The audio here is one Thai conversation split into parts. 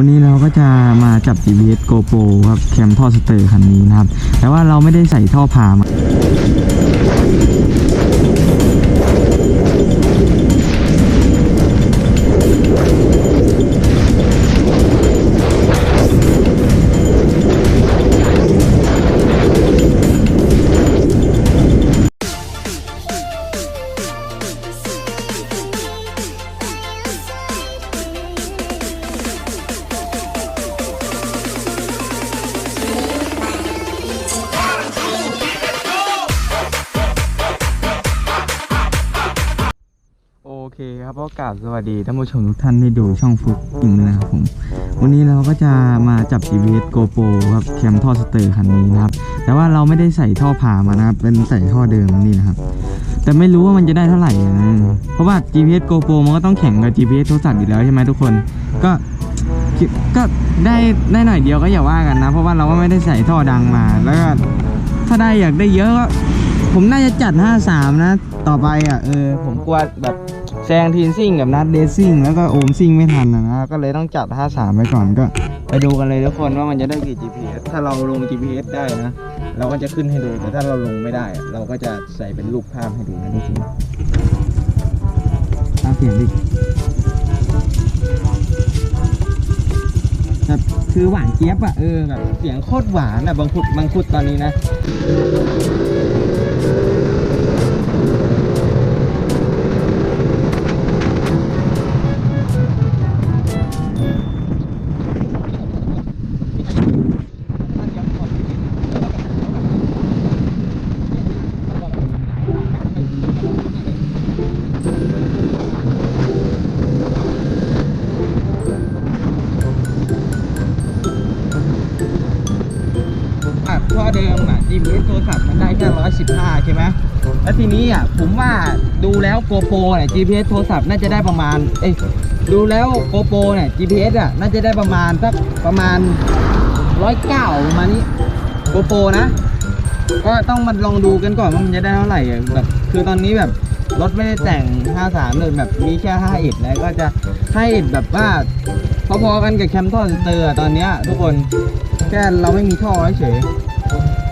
วันนี้เราก็จะมาจับ GPS GoPro ครับแคมท่อสเตอร์คันนี้นะครับ แต่ว่าเราไม่ได้ใส่ท่อผ่ามา คครับก็กราบสวัสดีท่านผู้ชมทุกท่านที่ดูช่องฟุกอินนะครับผม วันนี้เราก็จะมาจับ GPS GoPro ครับแคมท่อสเตอร์คันนี้นะครับ แต่ว่าเราไม่ได้ใส่ท่อผ่ามานะครับ เป็นใส่ท่อเดิมนี่นะครับ แต่ไม่รู้ว่ามันจะได้เท่าไหร่นะเพราะว่า GPS GoPro มันก็ต้องแข่งกับ GPS โทรศัพท์อยู่แล้วใช่ไหมทุกคน ก็ก็ได้ได้หน่อยเดียวก็อย่าว่ากันนะ เพราะว่าเราก็ไม่ได้ใส่ท่อดังมา แล้วก็ถ้าได้อยากได้เยอะก็ผมน่าจะจัด 53 นะ ต่อไปอะเออผมกลัวแบบ แซงทีนซิ่งกับนัดเดซิ่งแล้วก็โอมซิ่งไม่ทันนะนะก็เลยต้องจัด53ไปก่อนก็ ไปดูกันเลยทุกคนว่ามันจะได้กี่ GPS ถ้าเราลง GPS ได้นะ เราก็จะขึ้นให้ดูแต่ถ้าเราลงไม่ได้ เราก็จะใส่เป็นรูปภาพให้ดูนะทุกคนตามเสียงดิแบบคือหวานเจี๊ยบอะเออแบบเสียงโคตรหวานอะบางคุดบางคุดตอนนี้นะ อะท่อเดิมอะ GPS โทรศัพท์มันได้แค่115ใช่ไหมแล้วทีนี้อะผมว่าดูแล้ว GoPro เนี่ย GPS โทรศัพท์น่าจะได้ประมาณ เอ้ยดูแล้ว GoPro เนี่ย GPS อะน่าจะได้ประมาณสักประมาณ109ประมาณนี้ GoPro นะ ก็ต้องมาลองดูกันก่อนว่ามันจะได้เท่าไหร่อะแบบคือตอนนี้แบบรถไม่ได้แต่ง 53 เลยแบบมีแค่5อิดแล้วก็จะให้อิดแบบว่าพอๆกันกับแคมทอนเตอร์ตอนเนี้ยทุกคนแค่เราไม่มีท่อเฉย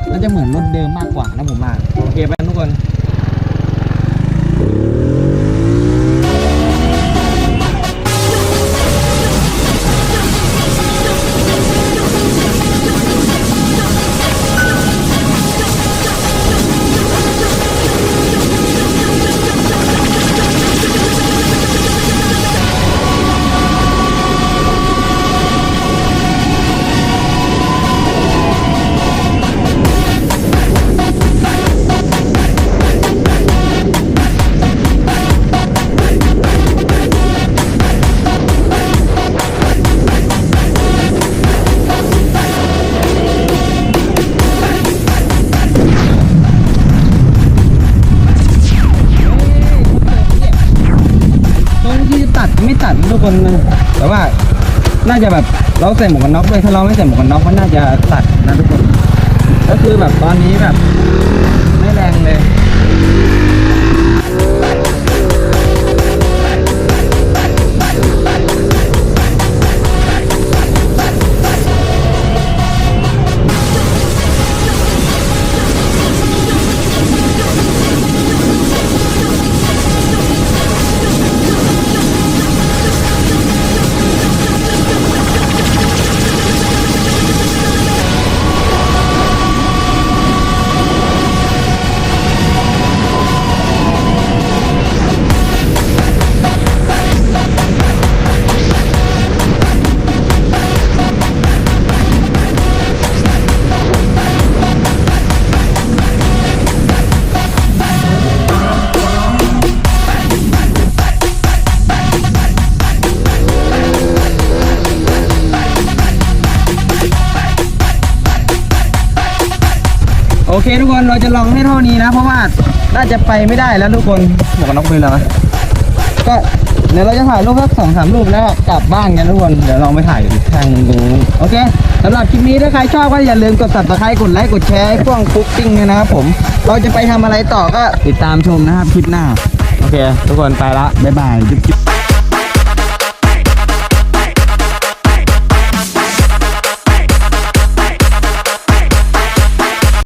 ๆมันจะเหมือนรถเดิมมากกว่านะผมว่าโอเคไปทุกคน คนนะแต่ว่าน่าจะแบบเราใส่หมวกกันน็อกด้วยถ้าเราไม่ใส่หมวกกันน็อกมันน่าจะตัดนะทุกคน ก็คือแบบตอนนี้แบบไม่แรงเลย อเคทุกคนเราจะลองให้เท่านี้นะ เพราะว่าน่าจะไปไม่ได้แล้วทุกคนหมวกกันน็อกไปแล้วก็เดี๋ยวเราจะถ่ายรูปสักสองสามรูปแล้วกลับบ้านกันทุกคนเดี๋ยวลองไปถ่ายอีกทางดูนโอเคสำหรับคลิปนี้ถ้าใครชอบก็อย่าลืมกด subscribe กดไลค์กดแชร์ให้พวกคุกกิ้งเนี่ยนะครับผมเราจะไปทำอะไรต่อก็ติดตามชมนะครับคลิปหน้า โอเค ทุกคนไปละบ๊ายบายจุ๊บ